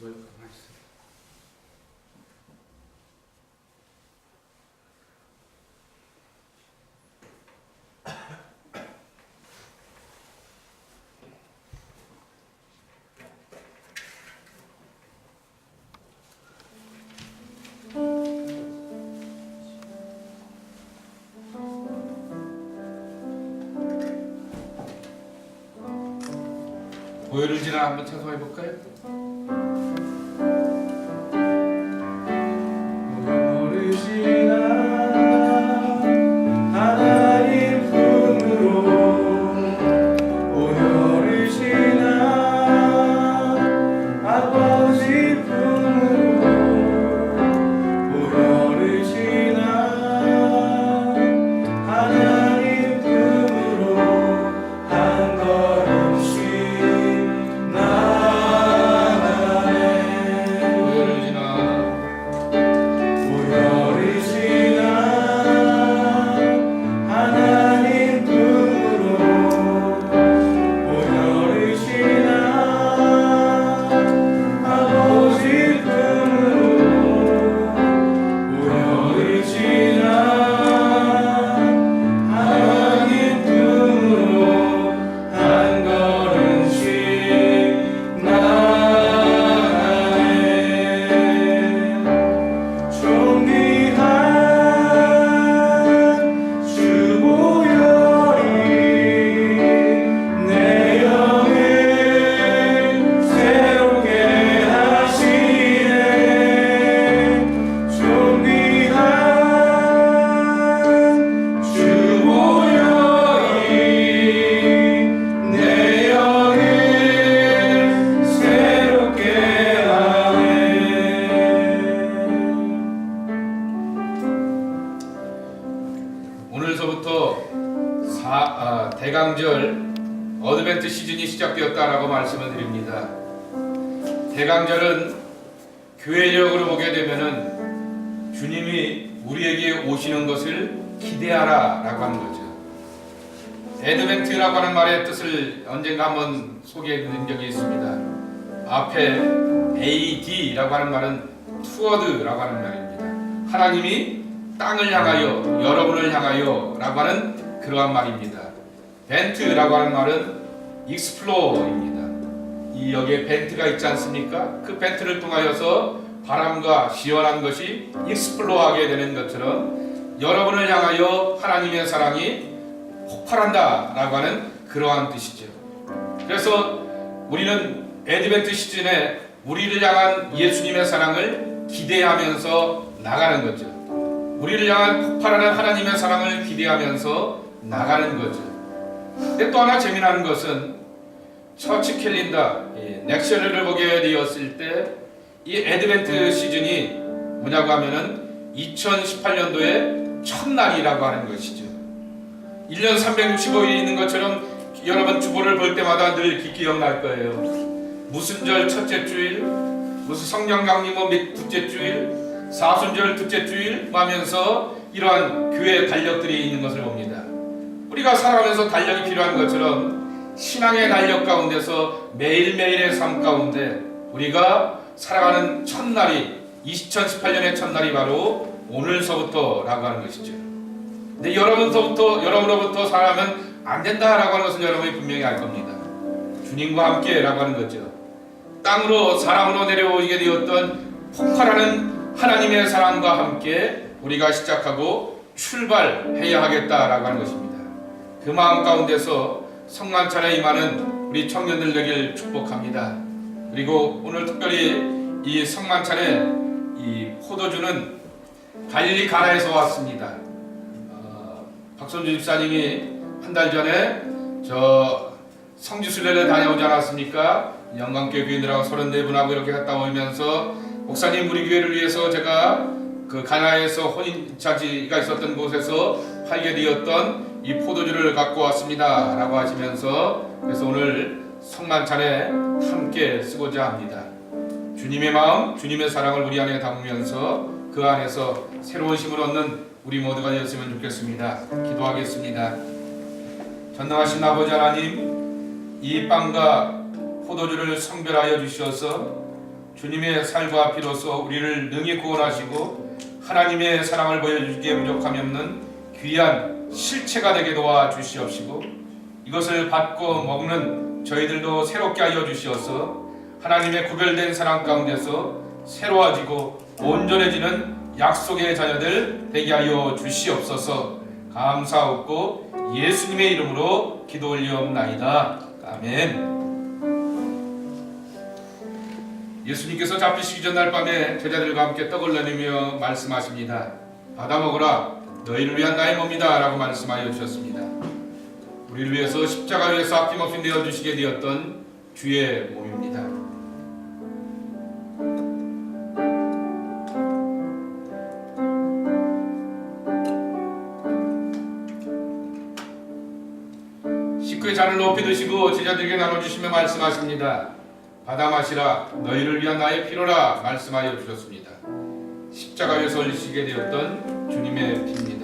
먹지 말고 가만히 있어. 보혈을 지나 한번 청소해 볼까요? 오늘서부터 사, 아, 대강절 어드벤트 시즌이 시작되었다라고 말씀을 드립니다. 대강절은 교회력으로 보게 되면은 주님이 우리에게 오시는 것을 기대하라라고 하는 거죠. 에드벤트라고 하는 말의 뜻을 언젠가 한번 소개해 드린 적이 있습니다. 앞에 AD라고 하는 말은 투어드라고 하는 말입니다. 하나님이 땅을 향하여 여러분을 향하여 라고 하는 그러한 말입니다. 벤트라고 하는 말은 익스플로어입니다. 이 여기에 벤트가 있지 않습니까? 그 벤트를 통하여서 바람과 시원한 것이 익스플로어하게 되는 것처럼 여러분을 향하여 하나님의 사랑이 폭발한다라고 하는 그러한 뜻이죠. 그래서 우리는 에드벤트 시즌에 우리를 향한 예수님의 사랑을 기대하면서 나가는 거죠. 우리를 향한 폭발하는 하나님의 사랑을 기대하면서 나가는 거죠. 근데 또 하나 재미나는 것은 처치 캘린더 이 넥셔를 보게 되었을 때이 에드벤트 시즌이 뭐냐고 하면은 2018년도의 첫날이라고 하는 것이죠. 1년 365일이 있는 것처럼 여러분 주보를 볼 때마다 늘 기억날 거예요. 무슨 절 첫째 주일, 무슨 성령 강림 뭐 몇- 둘째 주일, 사순절 둘째 주일 하면서 이러한 교회 달력들이 있는 것을 봅니다. 우리가 살아가면서 달력이 필요한 것처럼 신앙의 달력 가운데서 매일매일의 삶 가운데 우리가 살아가는 첫날이 2018년의 첫날이 바로 오늘서부터라고 하는 것이죠. 근데 여러분서부터 여러분으로부터 살아가면 안 된다라고 하는 것은 여러분이 분명히 알 겁니다. 주님과 함께라고 하는 거죠. 땅으로 사람으로 내려오게 되었던 폭발하는 하나님의 사랑과 함께 우리가 시작하고 출발해야 하겠다라고 하는 것입니다. 그 마음 가운데서 성만찬에 임하는 우리 청년들 되길 축복합니다. 그리고 오늘 특별히 이 성만찬에 이 포도주는 갈릴리 가나에서 왔습니다. 어, 박선주 집사님이 한 달 전에 저 성지순례를 다녀오지 않았습니까? 영광교회 교인들하고 34분하고 이렇게 갔다 오면서 목사님 우리 교회를 위해서 제가 그 가나에서 혼인차지가 있었던 곳에서 팔게 되었던 이 포도주를 갖고 왔습니다. 라고 하시면서 그래서 오늘 성만찬에 함께 쓰고자 합니다. 주님의 마음 주님의 사랑을 우리 안에 담으면서 그 안에서 새로운 힘을 얻는 우리 모두가 되었으면 좋겠습니다. 기도하겠습니다. 전능하신 아버지 하나님 이 빵과 포도주를 성별하여 주셔서 주님의 살과 피로써 우리를 능히 구원하시고 하나님의 사랑을 보여주기에 부족함이 없는 귀한 실체가 되게 도와 주시옵시고 이것을 받고 먹는 저희들도 새롭게 하여 주시어서 하나님의 구별된 사랑 가운데서 새로워지고 온전해지는 약속의 자녀들 되게 하여 주시옵소서. 감사하고 예수님의 이름으로 기도 올리옵나이다. 아멘 예수님께서 잡히시기 전날 밤에 제자들과 함께 떡을 나누며 말씀하십니다. 받아 먹으라. 너희를 위한 나의 몸이다. 라고 말씀하여 주셨습니다. 우리를 위해서 십자가 위에서 아낌없이 내어주시게 되었던 주의 몸입니다. 식구의 잔을 높이 드시고 제자들에게 나눠주시며 말씀하십니다. 받아 마시라 너희를 위한 나의 피로라 말씀하여 주셨습니다. 십자가 위에서 흘리시게 되었던 주님의 피입니다.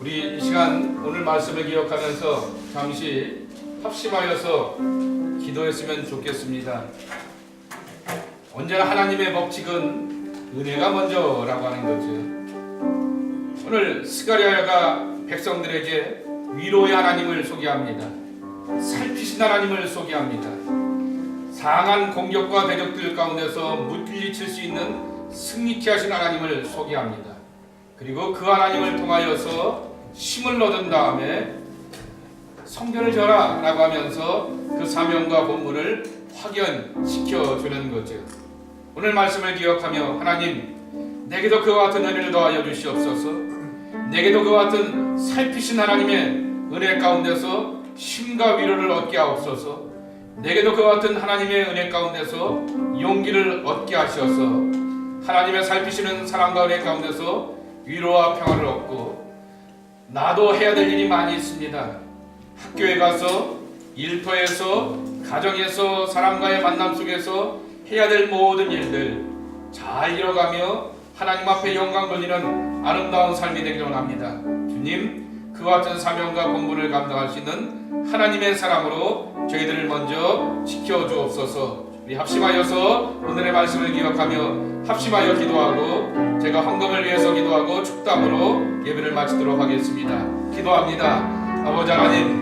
우리 이 시간 오늘 말씀을 기억하면서 잠시 합심하여서 기도했으면 좋겠습니다. 언제나 하나님의 법칙은 은혜가 먼저라고 하는 거죠. 오늘 스가랴가 백성들에게 위로의 하나님을 소개합니다. 살피신 하나님을 소개합니다. 상한 공격과 대적들 가운데서 물리칠 수 있는 승리케 하신 하나님을 소개합니다. 그리고 그 하나님을 통하여서 힘을 얻은 다음에 성전을 져라 라고 하면서 그 사명과 본분을 확연시켜 주는 거죠. 오늘 말씀을 기억하며 하나님 내게도 그와 같은 은혜를 더하여 주시옵소서. 내게도 그와 같은 살피신 하나님의 은혜 가운데서 힘과 위로를 얻게 하옵소서. 내게도 그와 같은 하나님의 은혜 가운데서 용기를 얻게 하시어서 하나님의 살피시는 사랑과 은혜 가운데서 위로와 평화를 얻고 나도 해야 될 일이 많이 있습니다. 학교에 가서 일터에서 가정에서 사람과의 만남 속에서 해야 될 모든 일들 잘 이뤄가며 하나님 앞에 영광 돌리는 아름다운 삶이 되기를 원합니다. 주님 그와 같은 사명과 본분을 감당할 수 있는 하나님의 사랑으로 저희들을 먼저 지켜주옵소서. 우리 합심하여서 오늘의 말씀을 기억하며 합심하여 기도하고 제가 헌금을 위해서 기도하고 축담으로 예배를 마치도록 하겠습니다. 기도합니다. 아버지 하나님